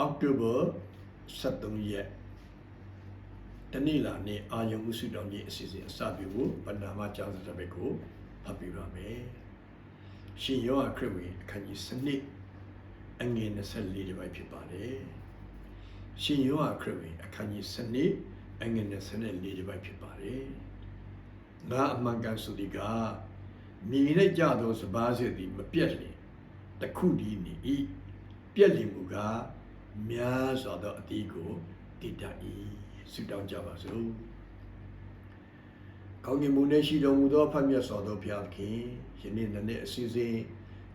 အောက်တိုဘာ23ရက်တနေ့လာနေ့အာယုံဥစုတောင်ကြီးအစီအစဉ်အစပြုဖို့ဗန္ဒာမကျောင်းစတဲ့ဘက်ကိုဖတ်ပြပါမယ်။ရှင်ယောဟခရစ်ဝင်အခန်းကြီးစနစ်အငယ်24ဒီပိုင်းဖြစ်ပါတယ်။ရှင်ယောဟခရစ်ဝင်အခန်းကြီးစနစ်အငယ်24ဒီပိုင်းဖြစ်ပါတယ်။ငါအမှန်ကန်ဆိုဒီကမြေနဲ့ကြသောစပါးစေသည်မပြတ်လျင်တခုတည်းနေ၏ပြက်လင်မူကား များစွာသောအတီးကိုတည်တတ်၏ဆုတောင်းကြပါစို့ကောင်းကင်ဘုံနဲ့ရှိတော်မူသောဖတ်မြတ်စွာသောဘုရားသခင်ယနေ့နေ့အစီအစဉ်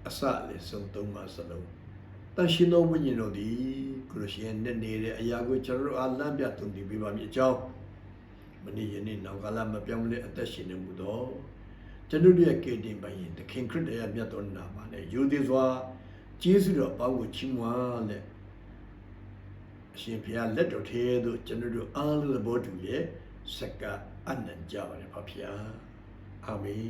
အစလည်းဆုံးသုံးပါစလုံးတန်ရှင်သောဝိညာဉ်တော်သည်ကိုရရှင်နဲ့နေတဲ့အရာကိုကျွန်တော်တို့အားလမ်းပြသွန်တည်ပေးပါမည်အကြောင်းမနေ့ယနေ့နောင်ကာလမပြောင်းလဲအသက်ရှင်နေမှုသောကျွန်တို့ရဲ့ကေတင်ပိုင်ရင်သခင်ခရစ်တော်ရဲ့မြတ်တော်နာမနဲ့ယူသည်စွာကျေးဇူးတော်ပေါင်းကိုချီးမွမ်းလက် အရှင်ဘုရားလက်တော်ထဲသို့ကျွန်တော်တို့အားလုံးသဘောတူရဲ့စက္ကအနံ့ကြပါれပါဗျာအာမင်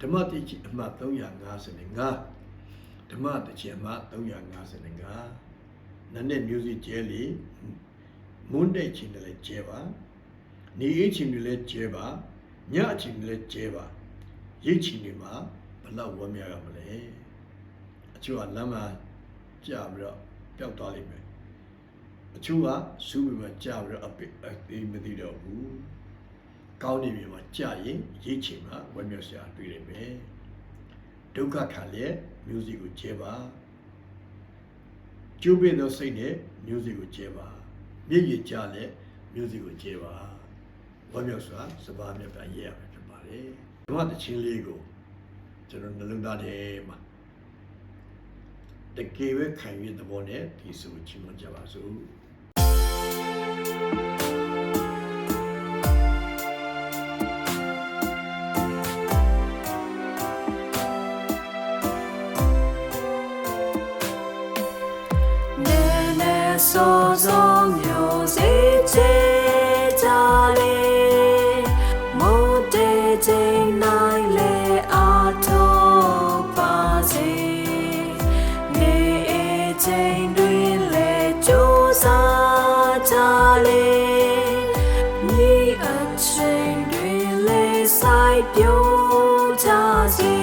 ဓမ္မတိကြီးအမှတ်355ဓမ္မတချင်အမှတ်355နနဲ့မျိုးစိကျဲလီမွန်းတဲ့ချင်းတွေလည်းကျဲပါနေအေးချင်းတွေလည်းကျဲပါညအချင်းတွေလည်းကျဲပါရိတ်ချင်းတွေမှာဘလောက်ဝမ်းမြောက်ရမလဲအချို့ကလမ်းမှာကြာပြီးတော့ပျောက်သွားလိမ့်မယ် အချို့ကစူးပြီးမှကြာပြီးတော့အပိအသေးမသိတော့ဘူးကောင်းနေပြီမှာကြာရင်ရိတ်ချင်းမှာဝမ်းမြောက်စရာတွေ့ရမယ်ဒုက္ခခံလျက်မျိုးစိကိုကျဲပါကျိုးပင်သောစိတ်နဲ့မျိုးစိကိုကျဲပါမြင့်ရကြလက်မျိုးစိကိုကျဲပါဝမ်းမြောက်စွာစပါးမြတ်တာရေးရမယ်ဖြစ်ပါတယ်ဓမ္မတချင်းလေးကိုကျွန်တော်နှလုံးသားထဲမှာတကယ်ပဲခံရတဲ့ဘောနဲ့ဒီဆိုချီးမွမ်းကြပါစို့ နဲ ပြုံးကြစေ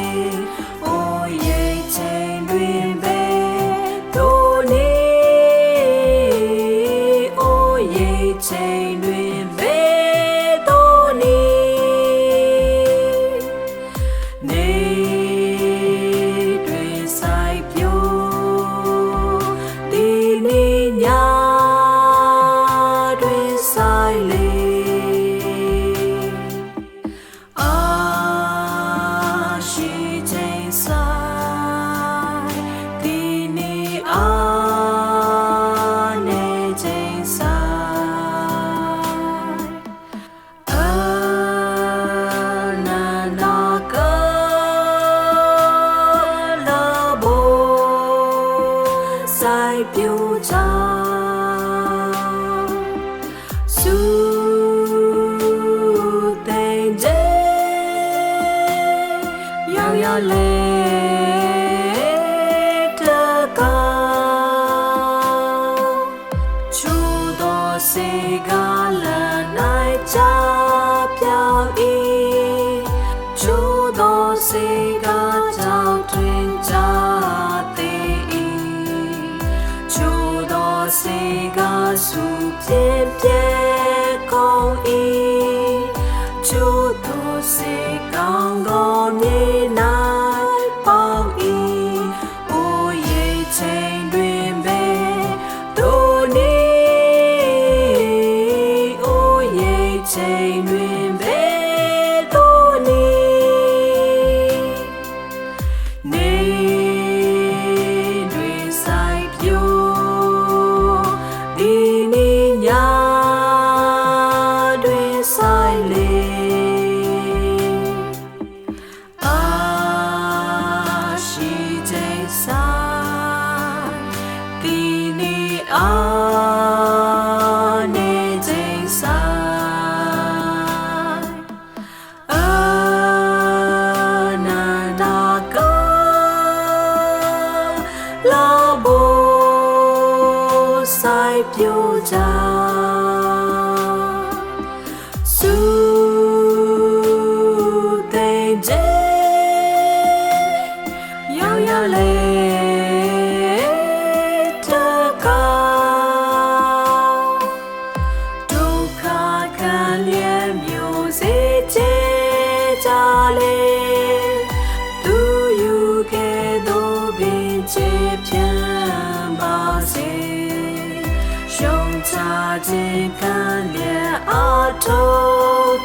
ဆိုင်ပြူချာစုသိမ့်တဲ့ရော ရေ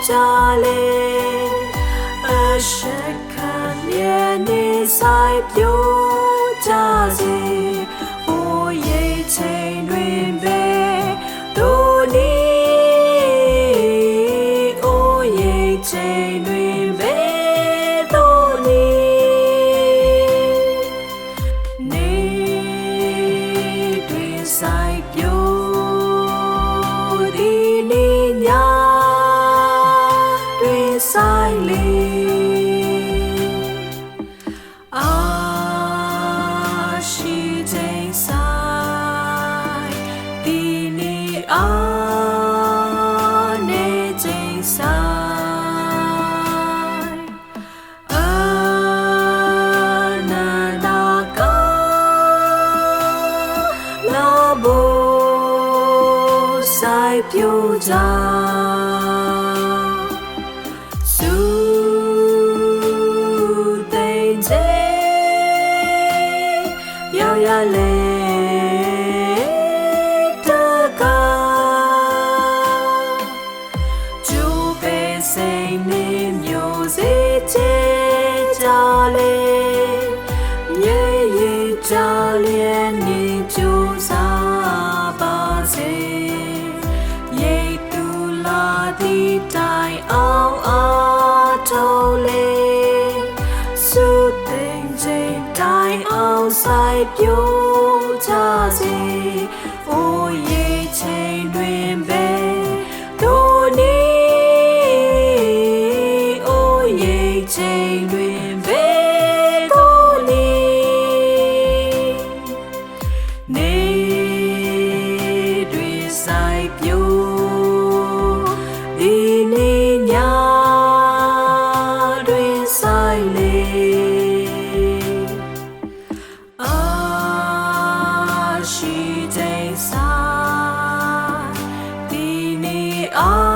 က်ကြလေအရှိခံလျက်နေဆို ရေကြလျက်နေကျူစားပါစေရိတ်တူလာသည့်တိုင်အောင်အားထုတ်လေ နေ့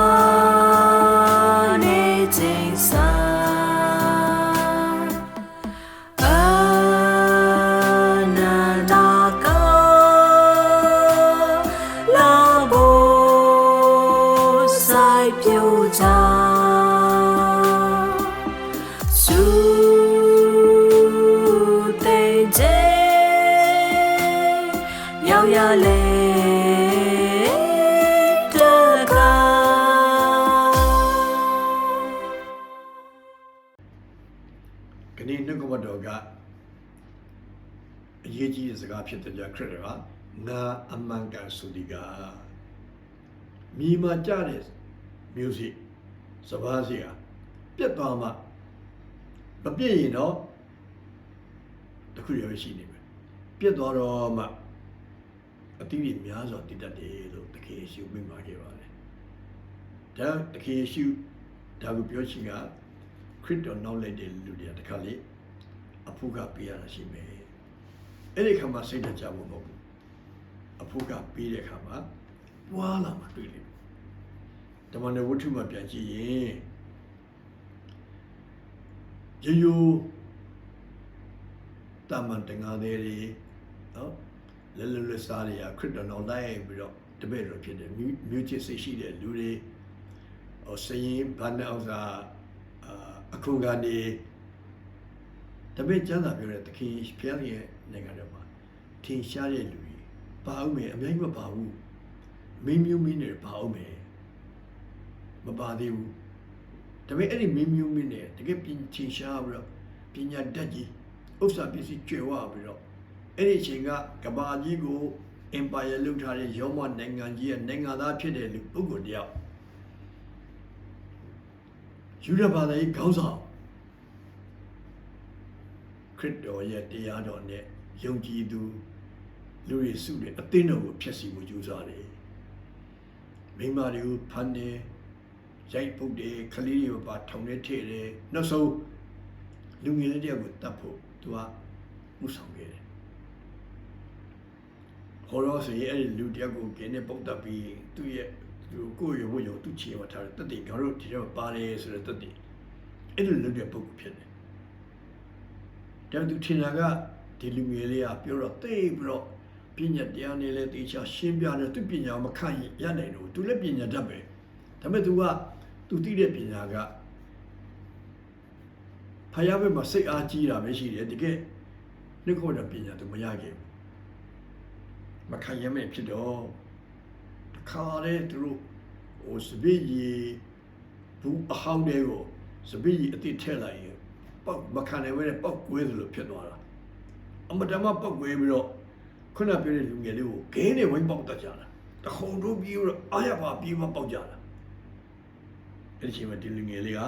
တဲ့စကားဖြစ်တဲ့ကြခရစ်တော်ကငါအမှန်ကန်ဆိုဒီကမိမာကြတဲ့ music စဘာစီကပြတ်သွားမှမပြည့်ရင်တော့တခုရရှိနေမယ်ပြတ်သွားတော့မှအတိအကျများစွာတည်တတ်တယ်လို့တခင်ယေရှုမိန့်ပါခဲ့ပါတယ်ဒါတခင်ယေရှုဒါကိုပြောချင်ကခရစ်တော်နောက်လိုက်တဲ့လူတွေကတခါလေအဖို့ကပေးရတာရှိမယ် အဲ့ဒီခါမှာစိတ်တကြဖို့မဟုတ်ဘူးအဖို့ကပေးတဲ့ခါမှာပွားလာမှတွေ့လိမ့်မယ်ဓမ္မနယ်ဝတ္ထုမှာပြန်ကြည့်ရင်ရေယိုတာမန်တငါသေးတွေနော်လဲလဲလဲစားတွေကခရစ်တော်နောက်လိုက်ပြီးတော့တပည့်တော်ဖြစ်တယ်မြို့ချစ်စိတ်ရှိတဲ့လူတွေဟိုစရင်ဘာနဲ့အောင်စားအာအခုကနေတပည့်ကျမ်းစာပြောတဲ့သခင်ဖျားရဲ့ နိုင်ငံတော်မှာထင်ရှားတဲ့လူတွေပါအောင်မယ်အများကြီးမပါဘူးမင်းမျိုးမင်းတွေပါအောင်မယ်မပါသေးဘူးဒါပေမဲ့အဲ့ဒီမင်းမျိုးမင်းတွေတကယ်ပြင်ထင်ရှားပြီးတော့ပညာတတ်ကြီးဥစ္စာပစ္စည်းကျွယ်ဝပြီးတော့အဲ့ဒီအချိန်ကကဘာကြီးကို empire လုပ်ထားတဲ့ရောမနိုင်ငံကြီးရဲ့နိုင်ငံသားဖြစ်တဲ့လူပုဂ္ဂိုလ်တယောက်ယူရဘာသာရေးခေါင်းဆောင်ခရစ်တော်ရဲ့တရားတော်နဲ့ ယုံကြည်သူလူတွေစုတယ်အသင်းတော်ကိုဖျက်ဆီးဖို့ကြိုးစားတယ်မိန်းမတွေကိုဖမ်းတယ်ရိုက်ပုတ်တယ်ခလေးတွေပါထောင်ထဲထည့်တယ်နောက်ဆုံးလူငယ်လေးတယောက်ကိုတတ်ဖို့သူကမှုဆောင်ခဲ့တယ်ဟောတော့ဆိုရင်အဲ့ဒီလူတယောက်ကိုကင်းနဲ့ပုတ်တတ်ပြီးသူ့ရဲ့သူကိုယ့်ရုံဝရုံသူ့ချေမှာထားတယ်တက်တယ်ငါတို့ဒီတော့ပါတယ်ဆိုတော့တက်တယ်အဲ့ဒီလူတဲ့ပုတ်ကိုဖြစ်တယ်တကယ်သူထင်တာက ဒီလူငယ်လေးကပြောတော့တိတ်ပြီးတော့ပညာတရားနဲ့လည်းတေချာရှင်းပြတယ်သူပညာမခံရရနိုင်တော့သူလည်းပညာတတ်ပဲဒါပေမဲ့ तू က तू သိတဲ့ပညာကဖယားဘက်မှာစိတ်အားကြီးတာပဲရှိတယ်တကယ်နှိခေါ်တဲ့ပညာ तू မရခဲ့ဘူးမခံရမဲ့ဖြစ်တော့တခါလေသူတို့ဟိုစပစ်ကြီးဘူးအဟောင်းတွေကိုစပစ်ကြီးအတိထည့်လိုက်ရင်ပေါက်မခံနိုင်ဘဲနဲ့ပေါက်ကွေးသလိုဖြစ်သွားတာ အမတမပေါက်ကွေးပြီးတော့ခုနပြောတဲ့လူငယ်လေးကိုဂင်းနဲ့ဝိုင်းပေါက်တတ်ကြတာတခုံတို့ပြီးတော့အားရပါပြီးမှပေါက်ကြတာအဲ့ဒီချိန်မှာဒီလူငယ်လေးက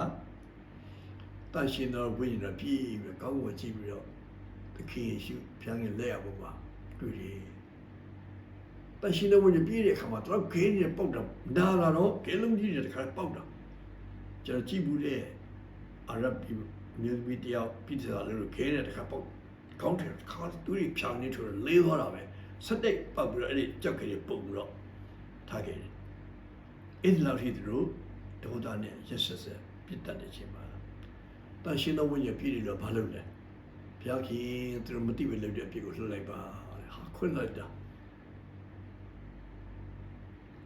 တန်ရှင်တော်ဝိညာဉ်တော်ပြည့်ပြီးကောင်းဝကြည့်ပြီးတော့သခင်ယေရှုဖျားငယ်လက်ရပေါ်မှာတွေ့တယ်တန်ရှင်တော်ဝိညာဉ်ပြည့်တဲ့အခါမှာတော့ဂင်းနဲ့ပေါက်တာနာလာတော့ဂင်းလုံးကြီးတွေတခါပေါက်တာကျွန်တော်ကြည့်ဘူးတဲ့အာရဗ်ပြည်မြို့ပြည်တယောက်ပြည်စားလို့ဂင်းနဲ့တခါပေါက် ကောင်းတယ်ခါသူတွေဖြောင်းနေထိုးလေးသွားတာပဲစက်တိတ်ပေါက်ပြီးတော့အဲ့ဒီကြောက်ကလေးပုံပြီးတော့ထားခဲ့တယ်အဲ့ဒီလောက်ထိသူတို့ဒေါသနဲ့ရက်ဆက်ဆက်ပြစ်တတ်တဲ့ချိန်မှာတန်ရှင်းသောဝိညာဉ်ပြည်တယ်လို့ဘာလုပ်လဲဘုရားခင်သူတို့မတိပဲလုပ်တဲ့အဖြစ်ကိုလှုပ်လိုက်ပါဟာခွင့်လိုက်တာ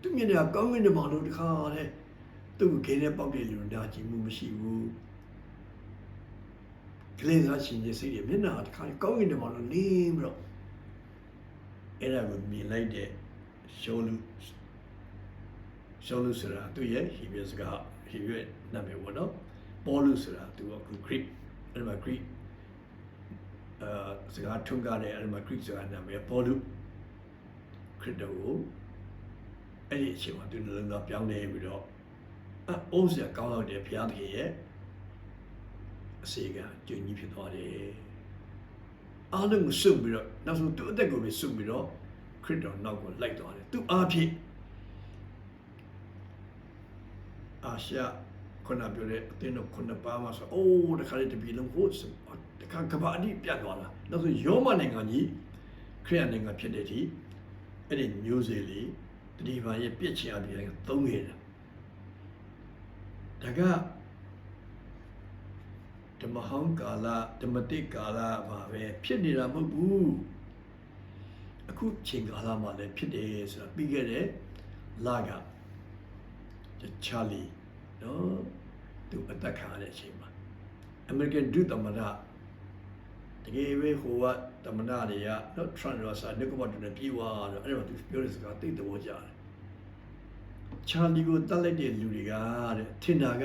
သူမြင်တဲ့ကောင်းကင်တမန်တို့တခါလေသူ့ကိုခင်းနဲ့ပေါက်တဲ့လူနာကြည့်မှုမရှိဘူး ကလေးသားရှင်ကြီးစိတ်ရမျက်နှာတခါလေကောင်းကင်တမန်တို့လင်းပြီးတော့အဲ့ဒါကိုမြင်လိုက်တဲ့ရှောလူရှောလူဆိုတာသူရဲ့ဟီဘရစကားဟီဘရနာမည်ပေါ့နော်ပေါ်လူဆိုတာသူကဂရိအဲ့မှာဂရိအာစကားထုံးကားတဲ့အဲ့မှာဂရိစကားနာမည်ပေါ်လူခရစ်တော်ကိုအဲ့ဒီအချိန်မှာသူနှလုံးသားပြောင်းနေပြီးတော့အအိုးစရာကောင်းတော့တယ်ဘုရားသခင်ရဲ့ အစီကကျဉ်ကြီးဖြစ်သွားတယ်အားလုံးကိုစွန့်ပြီးတော့နောက်ဆုံးသူ့အသက်ကိုပဲစွန့်ပြီးတော့ခရစ်တော်နောက်ကိုလိုက်သွားတယ်သူအားဖြင့်အာရှခုနပြောတဲ့အသင်းတော်ခုနပါးမှာဆိုအိုးတခါလေတပြီလုံးဟိုတခါကဘာအတိပြတ်သွားတာနောက်ဆုံးယောမနိုင်ငံကြီးခရစ်ယာန်နိုင်ငံဖြစ်တဲ့ဒီအဲ့ဒီမျိုးစေ့လေးတတိဘာရဲ့ပြစ်ချင်အပြင်သုံးခဲ့တာဒါက ဓမ္မဟောင်းကာလဓမ္မတိကာလမှာပဲဖြစ်နေတာမဟုတ်ဘူးအခုချိန်ကာလမှာလည်းဖြစ်တယ်ဆိုတာပြီးခဲ့တဲ့လကချာလီနော်သူအသက်ခံရတဲ့အချိန်မှာအမေရိကန်ဒုသမ္မတတကယ်ပဲဟိုကသမ္မတတွေကနော်ထရန်ရောစာနိကောမတ်နဲ့ပြေးသွားတော့အဲ့ဒါသူပြောတဲ့စကားသိတဲ့ဘောကြတယ်ချာလီကိုတတ်လိုက်တဲ့လူတွေကတဲ့ထင်တာက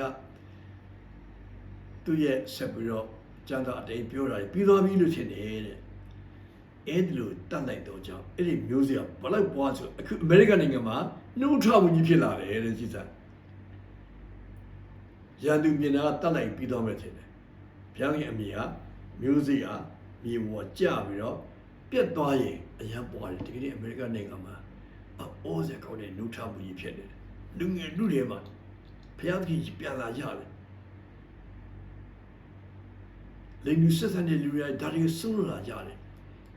သူ့ရဲ့ဆက်ပြီးတော့ကျန်တော့အတိတ်ပြောတာပြီးသွားပြီလို့ထင်တယ်တဲ့အဲ့ဒီလိုတတ်လိုက်တော့ကြောင့်အဲ့ဒီမျိုးစေ့ကဘလောက်ပွားဆိုအခုအမေရိကန်နိုင်ငံမှာနှုတ်ထဝင်ကြီးဖြစ်လာတယ်တဲ့ကြည်စားရန်သူမြင်တာတတ်လိုက်ပြီးတော့မယ်ထင်တယ်ဘုရားခင်အမိကမျိုးစေ့ကမြေပေါ်ကျပြီးတော့ပြက်သွားရင်အရန်ပွားတယ်တကယ်အမေရိကန်နိုင်ငံမှာအိုးစကောင်းတဲ့နှုတ်ထဝင်ကြီးဖြစ်နေတယ်လူငယ်လူတွေမှာဘုရားခင်ပြန်လာရတယ် လိန်လူဆက်ဆံတဲ့လူတွေဒါတွေဆွလို့လာကြတယ်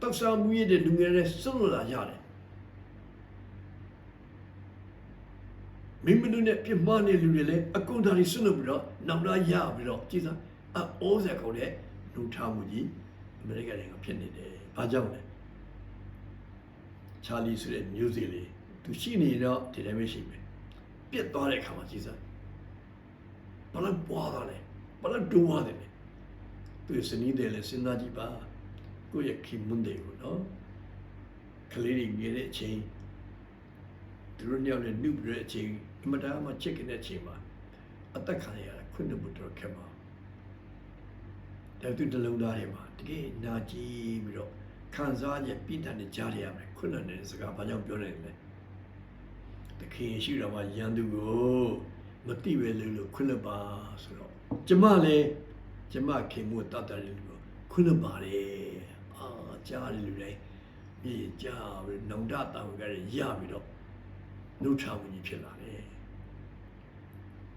တောက်စားမှုရတဲ့လူငယ်တွေဆွလို့လာကြတယ်မိမတို့နဲ့ပြမတဲ့လူတွေလည်းအကုန်ဒါတွေဆွလို့ပြီးတော့နောက်လာရပြီးတော့ကြည်စားအိုးစကောင်းတဲ့လူထားမှုကြီးအမေရိကန်နိုင်ငံဖြစ်နေတယ်ဘာကြောင့်လဲချာလီဆိုတဲ့မျိုးစေ့လေးသူရှိနေတော့ဒီတိုင်းပဲရှိမယ်ပြက်သွားတဲ့အခါမှာကြည်စားဘာလို့ပွားသွားလဲဘာလို့တိုးသွားတယ်လဲ သူစနီးတယ်လဲစဉ်းစားကြည့်ပါကိုယ့်ရဲ့ခင်မွန်းတယ်ကိုနော်ကလေးတွေငယ်တဲ့အချိန်သူတို့ညောင်နဲ့နှုတ်ပြတဲ့အချိန်အမတားမှချစ်ခင်တဲ့အချိန်မှာအသက်ခံရတာခွင့်လို့တော်ခက်ပါဒါသူတလုံးသားတွေမှာတကယ်နာကြည့်ပြီးတော့ခံစားရပြည့်တတ်တဲ့ကြားရရမယ်ခွင့်လွှတ်တဲ့စကားဘာကြောင့်ပြောနေလဲတခင်ရှိတော်မှာရန်သူကိုမတိပဲလို့လို့ခွင့်လွှတ်ပါဆိုတော့ကျမလည်း ကျမခင်မို့တတ်တယ်လို့ခွင့်လွှတ်ပါတယ်အာကြားတယ်လူတိုင်းမြေကြပြီးနောင်တတောင်ကလေးရပြီးတော့နှုတ်ချဝင်ကြီးဖြစ်လာတယ်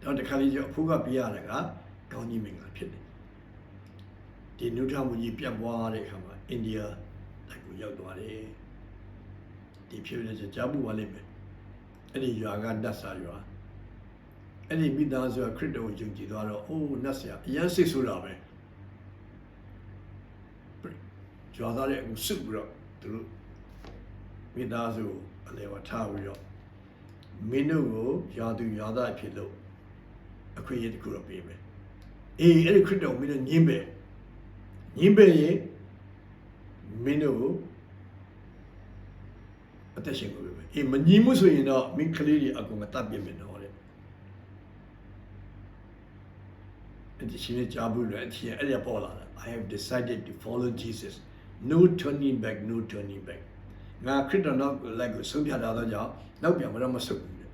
တော့တခါလေးကျအဖိုးကပြရတာကကောင်းကြီးမင်္ဂလာဖြစ်တယ်ဒီနှုတ်ချဝင်ကြီးပြတ်သွားတဲ့အခါမှာအိန္ဒိယတိုက်ကိုရောက်သွားတယ်ဒီဖြစ်နေကြဘူးပါလိမ့်မယ်အဲ့ဒီရွာကနတ်စာရွာ အဲ့ဒီမိသားစုကခရစ်တော်ကိုယုံကြည်သွားတော့အိုးနတ်ဆရာအရန်စိတ်ဆိုးတာပဲကြွားသားတဲ့အခုစုပြီးတော့သူတို့မိသားစုအလဲဝထားပြီးတော့မင်းတို့ကိုယာသူယာသားအဖြစ်လို့အခွင့်အရေးတစ်ခုတော့ပေးမယ်အေးအဲ့ဒီခရစ်တော်မင်းတို့ညင်းပဲညင်းပဲရင်မင်းတို့ကိုအသက်ရှင်ကိုပေးမယ်အေးမညင်းမှုဆိုရင်တော့မင်းကလေးတွေအကုန်မတတ်ပြစ်မယ်တော့တဲ့အဲ့ဒီ ရှင်ရဲ့ကြားဘူးလေအချင်းအဲ့ဒီပေါ်လာတာ I have decided to follow Jesus no turning back no turning back ငါခရစ်တော်နောက်လိုက်ကိုဆုံးဖြတ်တာတော့ကြောင့်နောက်ပြန်မတော့မဆုတ်ဘူးတဲ့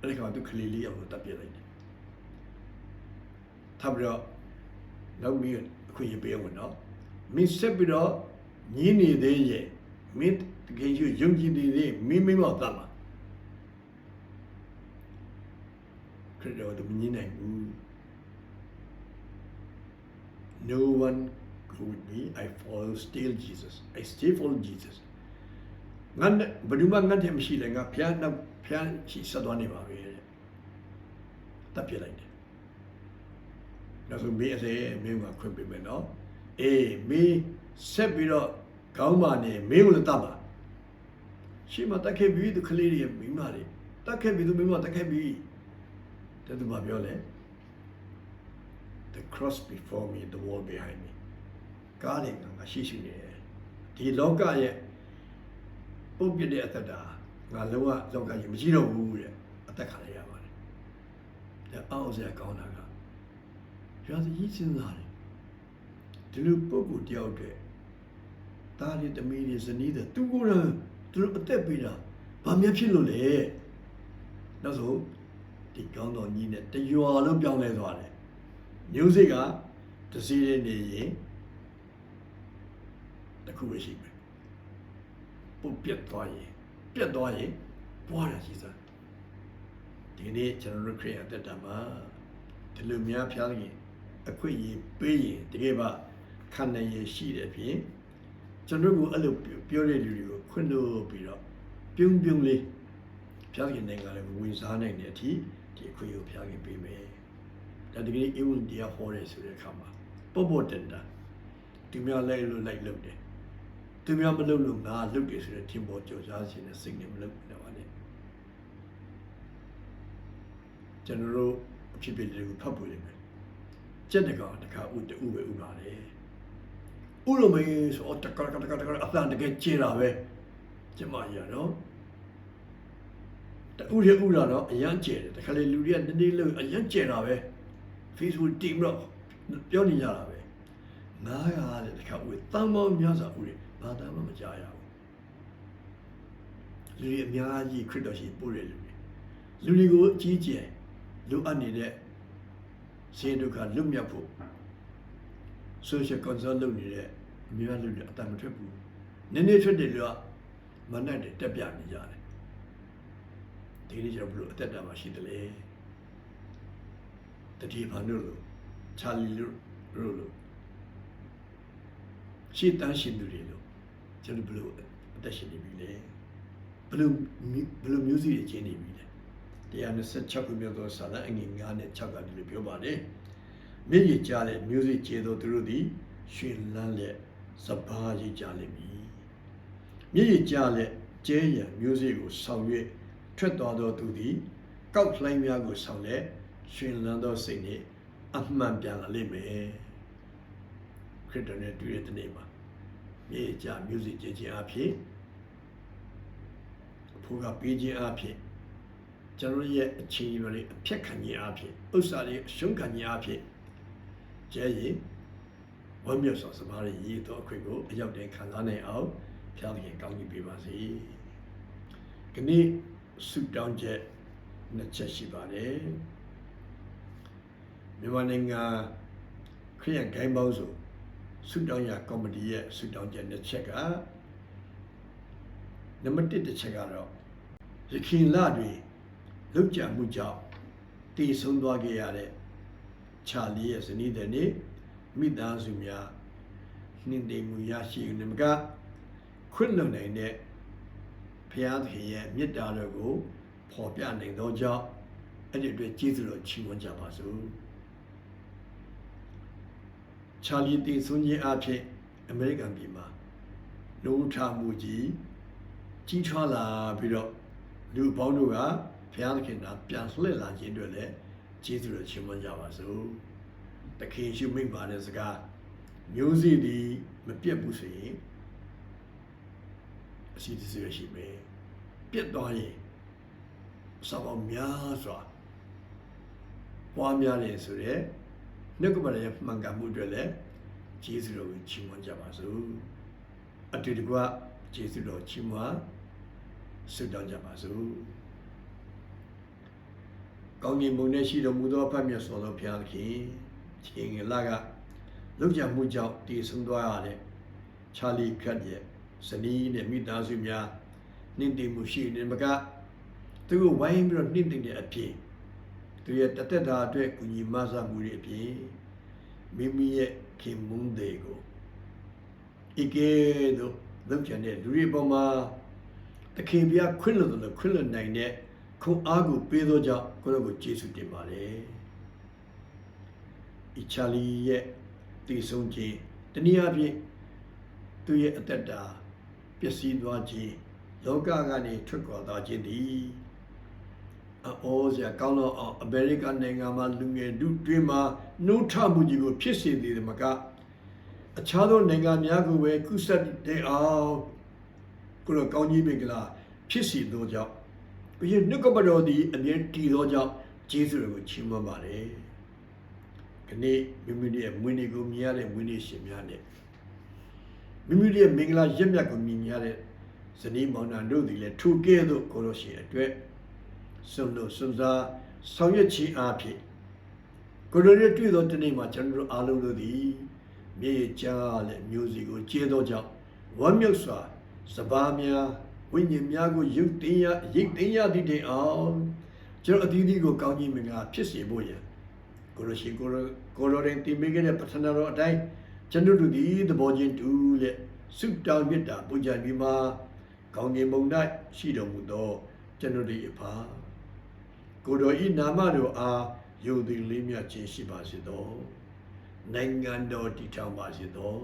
အဲ့ဒီကောင်သူကလေးလေးအောင်တပ်ပြလိုက်တယ်ထပ်ပြီးတော့နောက်ပြီးအခွင့်အရေးပေးအောင်နော်မင်းဆက်ပြီးတော့ညင်းနေသေးရဲ့မင်းတကယ်ယူယုံကြည်နေသေးမင်းမင်းမောက်တတ်မှာခရစ်တော်တို့မညင်းနိုင်ဘူး No one go with me. I follow still Jesus. I still follow Jesus. ငါနဲ့ဘယ်သူမှငါတည်းမရှိလဲငါဖျားနောက်ဖျားရှိဆက်သွားနေပါပဲတဲ့တပ်ပြလိုက်တယ်နောက်ဆုံးမင်းအစေမင်းကခွင့်ပေးမယ်နော်အေးမင်းဆက်ပြီးတော့ကောင်းပါနေမင်းကိုလည်းတတ်ပါရှိမတက်ခဲ့ပြီသူကလေးတွေမိမတွေတက်ခဲ့ပြီသူမိမတက်ခဲ့ပြီတဲ့သူမပြောလဲ the cross before me the wall behind me ကားတွေငါရှိရှိနေတယ်ဒီလောကရဲ့ပုတ်ပြတဲ့အသက်တာငါလုံးဝလောကကြီးမရှိတော့ဘူးတဲ့အသက်ခံရရပါတယ်တဲ့အောက်စရာကောင်းတာကရွာကြီးစဉ်းစားတယ်ဒီလိုပုဂ္ဂိုလ်တယောက်တည်းတားရတမီးရဇနီးတဲ့သူကိုယ်တိုင်သူတို့အသက်ပေးတာဘာများဖြစ်လို့လဲနောက်ဆုံးဒီကောင်းတော်ကြီးနဲ့တရွာလုံးပြောင်းလဲသွားတယ် music ကတစည်းရနေရင်တစ်ခုပဲရှိမယ်ပုတ်ပြတ်သွားရင်ပြတ်သွားရင်ပွားတာရှိစားဒီနေ့ကျွန်တော်တို့ခရစ်ယာန်တက်တာမှာဒီလိုများဖျားရင်အခွင့်အရေးပေးရင်တကယ်ပါခံနိုင်ရရှိတဲ့အပြင်ကျွန်တော်တို့အဲ့လိုပြောတဲ့လူတွေကိုခွင့်လို့ပြီးတော့ပြုံးပြုံးလေးဖျားခင်နိုင်ငံလည်းဝင်စားနိုင်တဲ့အထိဒီအခွင့်အရေးကိုဖျားခင်ပေးမယ် ဒါတကယ်အေဝံတရားဟောရဲဆိုတဲ့အခါမှာပေါ့ပေါ့တန်တာသူများလိုက်လို့လိုက်လုပ်တယ်သူများမလုပ်လို့ငါလုပ်တယ်ဆိုတဲ့ထင်ပေါ်ကြော်ကြားခြင်းနဲ့စိတ်နဲ့မလုပ်နေပါနဲ့ကျွန်တော်တို့အဖြစ်ဖြစ်တွေကိုဖတ်ဖို့လိမ့်မယ်စက်တကောင်တခါဥတူပဲဥပါလေဥလိုမေးဆိုတကတကတကတကအတန်တကယ်ကျေတာပဲကျမကြီးရနော်တူရဥလာတော့အရန်ကျဲတယ်တခါလေလူတွေကနည်းနည်းလို့အရန်ကျဲတာပဲ Facebook team တော့ပြောနေကြတာပဲ900တဲ့တခါဦးတန်ပေါင်းများစွာဦးတွေဘာသာမှမကြားရဘူးလူတွေအများကြီးခရစ်တော်ရှိပို့တဲ့လူတွေလူတွေကိုအကြီးကျယ်လူအပ်နေတဲ့ဆင်းဒုက္ခလွတ်မြောက်ဖို့ social concern လုပ်နေတဲ့အများလူတွေအတန်မထွက်ဘူးနည်းနည်းထွက်တယ်လို့မနဲ့တက်ပြနေကြတယ်ဒီနေ့ကျွန်တော်ဘလို့အသက်တာမှာရှိတယ်လေ တတိဘာလို့လို့ချာလီလို့လို့ရှေ့တန်းရှင်သူတွေလို့ကျွန်တော်ဘလို့အသက်ရှင်နေပြီလေဘလို့ဘလို့မျိုးစီတွေကျင်းနေပြီလေ126ခုမြောက်သောစာလအငယ်9နဲ့6ကဒီလိုပြောပါတယ်မြင့်ကြီးကြားတဲ့မျိုးစီကျေသောသူတို့သည်ရှင်လန်းလက်စပါးကြီးကြားလိမ့်မည်မြင့်ကြီးကြားလက်ကျဲရန်မျိုးစီကိုဆောင်၍ထွက်သွားသောသူသည်ကောက်လှိုင်းများကိုဆောင်လက် ရှင်လန်းသောစိတ်နဲ့အမှန်ပြန်လာလိမ့်မယ်ခရစ်တော်နဲ့တွေ့တဲ့နေ့မှာမြေကြ music ကြည့်ခြင်းအဖြစ်အဖိုးကပေးခြင်းအဖြစ်ကျွန်တော်ရဲ့အချင်းကြီးတွေအဖြက်ခံခြင်းအဖြစ်ဥစ္စာတွေအရှုံးခံခြင်းအဖြစ်ကျဲရင်ဝမ်းမြောက်စွာစမားရည်ရည်တော်အခွင့်ကိုအရောက်တဲ့ခံစားနိုင်အောင်ဖျားသခင်ကောင်းကြီးပေးပါစေ။ဒီနေ့ဆုတောင်းချက်နှစ်ချက်ရှိပါတယ်။ မြန်မာနိုင်ငံခရစ်ယာန်ဂိုင်းပေါင်းစုဆုတောင်းရကော်မတီရဲ့ဆုတောင်းချက်နှစ်ချက်ကနံပါတ်1တစ်ချက်ကတော့ရခင်လတွေလောက်ကြမှုကြောင့်တည်ဆုံးသွားခဲ့ရတဲ့ချာလီရဲ့ဇနီးတဲ့နေ့မိသားစုများနှင်းတိမ်မှုရရှိနေမှာကခွင့်လွန်နိုင်တဲ့ဘုရားသခင်ရဲ့မေတ္တာတော်ကိုဖော်ပြနိုင်သောကြောင့်အဲ့ဒီအတွက်ကျေးဇူးတော်ချီးမွမ်းကြပါစို့ ချာလီတည်ဆုံးခြင်းအဖြစ်အမေရိကန်ပြည်မှာလူထမှုကြီးကြီးထွားလာပြီးတော့လူပေါင်းတို့ကဘုရားသခင်ကပြန်လှည့်လာခြင်းအတွက်လည်းကျေးဇူးတော်ချီးမွမ်းကြပါစို့တခင်ရှုမိတ်ပါတဲ့စကားမျိုးစေ့ဒီမပြတ်ဘူးဆိုရင်အစီအစီရရှိမယ်ပြတ်သွားရင်စပါများစွာပွားများတယ်ဆိုတော့ နှုတ်ကပရဲ့မှန်ကန်မှုအတွက်လည်းကျေးဇူးတော်ကိုချီးမွမ်းကြပါစို့အတူတကွကျေးဇူးတော်ချီးမွမ်းဆုတောင်းကြပါစို့ကောင်းကင်ဘုံနဲ့ရှိတော်မူသောအဖတ်မြတ်စွာသောဘုရားသခင်ခြင်းငယ်လာကလောက်ကြမှုကြောင့်တည်ဆုံသွားရတဲ့ချာလီခတ်ရဲ့ဇနီးနဲ့မိသားစုများနှင့်တည်မှုရှိနေမကသူကိုဝိုင်းပြီးတော့နှင့်တည်တဲ့အဖြစ် သူရဲ့တသက်တာအတွက်ကုညီမဆမှုတွေအဖြစ်မိမိရဲ့ခင်မုန်းတဲ့ကိုဤကဲ့သို့လောက်ကြတဲ့လူတွေပေါ်မှာတခင်ပြခွင့်လို့လို့ခွင့်လွတ်နိုင်တဲ့ခွန်အားကိုပေးသောကြောင့်ကိုယ့်ကိုကျေးဇူးတင်ပါတယ်။ဤချာလီရဲ့တည်ဆုံးခြင်းတနည်းအားဖြင့်သူရဲ့အသက်တာပျက်စီးသွားခြင်းလောကကနေထွက်ခွာသွားခြင်းသည် အောစရာကောင်းတော့အောင်အမေရိကန်နိုင်ငံမှာလူငယ်တို့တွင်မှာနှုတ်ထမှုကြီးကိုဖြစ်စေသည်မကအခြားသောနိုင်ငံများကိုပဲကုသတဲ့အောင်ကိုလိုကောင်းကြီးမင်္ဂလာဖြစ်စီသောကြောင့်ဘုရားနှုတ်ကပတော်သည်အမြဲတည်သောကြောင့်ကျေးဇူးတော်ကိုချီးမွမ်းပါတယ်။ခဏမိမိတို့ရဲ့မွေးနေ့ကိုမြင်ရတဲ့မွေးနေ့ရှင်များနဲ့မိမိတို့ရဲ့မင်္ဂလာရက်မြတ်ကိုမြင်ရတဲ့ဇနီးမောင်နှံတို့သည်လည်းထိုကဲ့သို့ကိုလိုရှင်အတွက် စွန့်လို့စွန့်စားဆောင်ရွက်ခြင်းအဖြစ်ကိုလိုနဲ့တွေ့သောတနေ့မှာကျွန်တော်တို့အားလုံးတို့သည်မြေကြားလက်မျိုးစီကိုကျေသောကြောင့်ဝမ်းမြောက်စွာစပါးများဝိညာဉ်များကိုရုပ်တင်ရရိတ်တင်ရသည့်တိုင်အောင်ကျွန်တော်အသီးသီးကိုကောင်းကြီးမင်္ဂလာဖြစ်စေဖို့ရန်ကိုလိုရှင်ကိုလိုကိုလိုရင်တင်ပေးခဲ့တဲ့ပထနာတော်အတိုင်းကျွန်တော်တို့သည်သဘောချင်းတူလက်ဆုတောင်းမြတ်တာပူဇော်ပြီးမှကောင်းကင်ဘုံ၌ရှိတော်မူသောကျွန်တော်တို့၏အဖာ ကိုတော်ဤနာမတော်အားယုံသည်လေးမြတ်ခြင်းရှိပါစေသောနိုင်ငံတော်တည်ထောင်ပါစေသော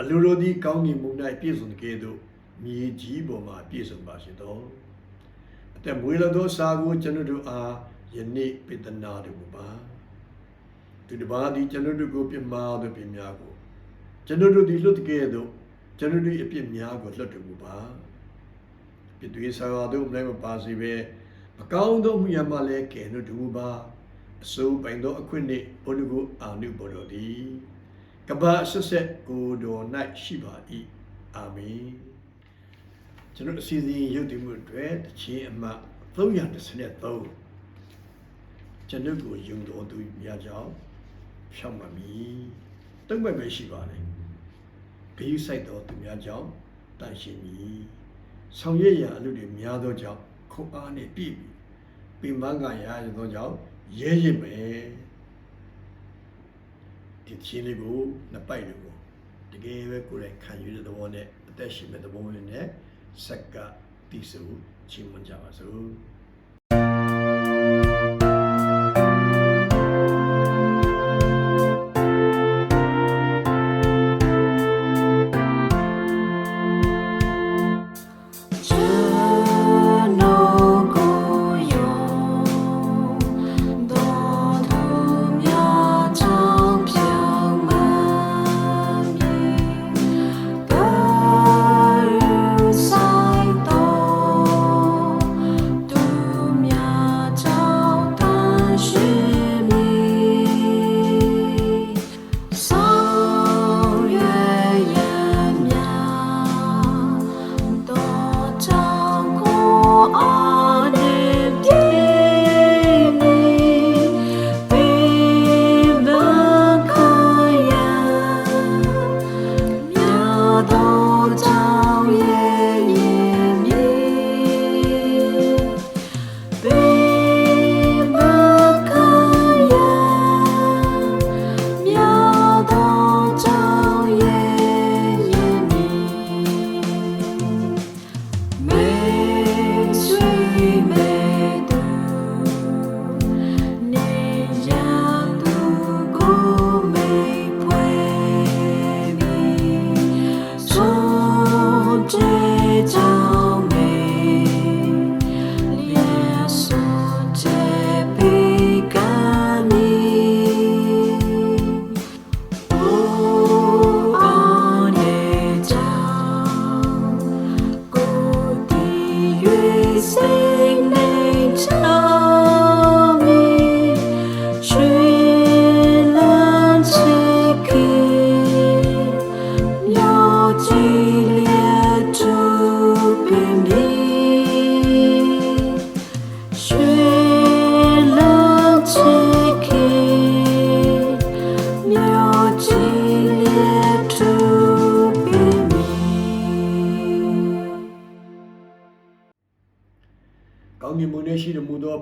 အလိုတော်သည်ကောင်းကင်ဘုံ၌ပြည့်စုံကဲ့သို့မြေကြီးပေါ်မှာပြည့်စုံပါစေသောအသက်မွေးလာသောစာကိုကျွန်တော်တို့အားယနေ့ပိတနာတော်မူပါသူတစ်ပါးသည်ကျွန်တော်တို့ကိုပြမာသောပြများကိုကျွန်တော်တို့သည်လွတ်ကဲ့သို့ကျွန်တော်တို့အပြစ်များကိုလွတ်တော်မူပါပြစ်တွေဆာတို့မလည်းမပါစေဘဲ အကောင်းသောမှုရမှလည်းကဲ့သို့တူပါအစိုးပိုင်သောအခွင့်နှင့်ဘုန်းကိုအာနုဘော်တော်သည်ကပ္ပဆက်ဆက်ကိုတော်၌ရှိပါ၏အာမင်ကျွန်တော်အစီအစဉ်ရုပ်တည်မှုအတွက်တခြင်းအမှတ်333ကျွန်ုပ်ကိုယုံတော်သူများကြောင့်ဖြောင့်မမီတုံ့ပြန်ပဲရှိပါလေဂရုစိုက်တော်သူများကြောင့်တန်ရှင်မီဆောင်ရွက်ရာအလုပ်တွေများသောကြောင့် ခုအားနှင့်ပြည့်ပြီးပင်ပန်းကရရသောကြောင့်ရဲရင့်မယ်ဒီချင်းလေးကိုနှစ်ပိုက်လို့ကိုတကယ်ပဲကိုယ်တိုင်ခံယူတဲ့သဘောနဲ့အသက်ရှင်တဲ့သဘောနဲ့ဆက်ကတိစုချင်းဝင်ကြပါစို့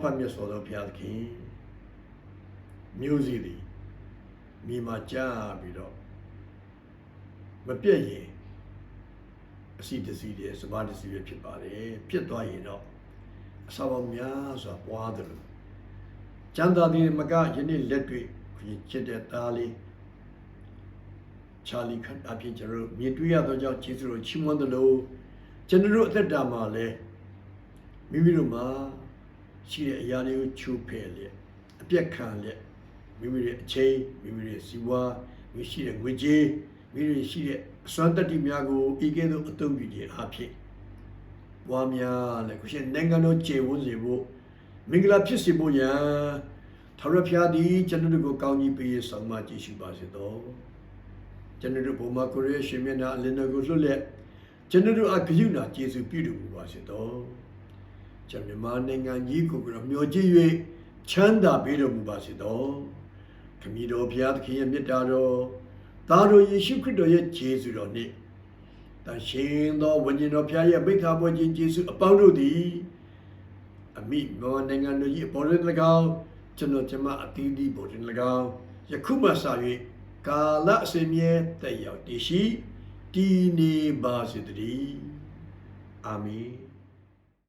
ဖတ်မြတ်စွာသောဘုရားသခင်မျိုးစီသည်မြေမှာကြားပြီးတော့မပြည့်ရင်အစီတစီတဲ့စပါးတစီပဲဖြစ်ပါတယ်ပြစ်သွားရင်တော့အစာပေါင်းများစွာပွားတယ်လို့ကျမ်းသာသည်မကယနေ့လက်တွေ့ခွင့်ချစ်တဲ့သားလေးချာလီခတ်အဖြစ်ကျွန်တော်တို့မြင်တွေ့ရသောကြောင့်ကျေးဇူးတော်ချီးမွမ်းသလိုကျွန်တော်တို့အသက်တာမှာလည်းမိမိတို့မှာ ရှိတဲ့အရာတွေကိုချိုးဖဲ့လျက်အပြက်ခံလျက်မိမိရဲ့အချိန်မိမိရဲ့စီဝါမိရှိတဲ့ငွေကြေးမိမိရှိတဲ့အစွမ်းတတ္တိများကိုဤကဲ့သို့အသုံးပြုခြင်းအဖြစ်ဘွားများလည်းကိုရှင်နိုင်ငံတော်ကျေဝန်းစေဖို့မင်္ဂလာဖြစ်စေဖို့ရန်ထာဝရဘုရားသည်ကျွန်တော်တို့ကိုကောင်းကြီးပေးဆောင်မကြည့်ရှုပါစေသောကျွန်တော်တို့ဘုံမှာကိုရရှင်မျက်နှာအလင်းတော်ကိုလွတ်လျက်ကျွန်တော်တို့အဂယုဏကျေးဇူးပြုတော်မူပါစေသော ကျွန်မြန်မာနိုင်ငံကြီးကိုကတော့မျှော်ကြည့်၍ချမ်းသာပေးတော်မူပါစေသောခမည်းတော်ဘုရားသခင်ရဲ့မြတ်တာတော်သားတော်ယေရှုခရစ်တော်ရဲ့ခြေဆုတော်နှင့်တန်ရှင်သောဝိညာဉ်တော်ဘုရားရဲ့မိခါပွဲခြင်းခြေဆုအပေါင်းတို့သည်အမိမောနိုင်ငံတော်ကြီးအပေါ်တွင်၎င်းကျွန်တော်ကျမအသီးသီးပေါ်တွင်၎င်းယခုမှစ၍ကာလအစဉ်မြဲတက်ရောက်တည်ရှိတည်နေပါစေတည်းအာမင်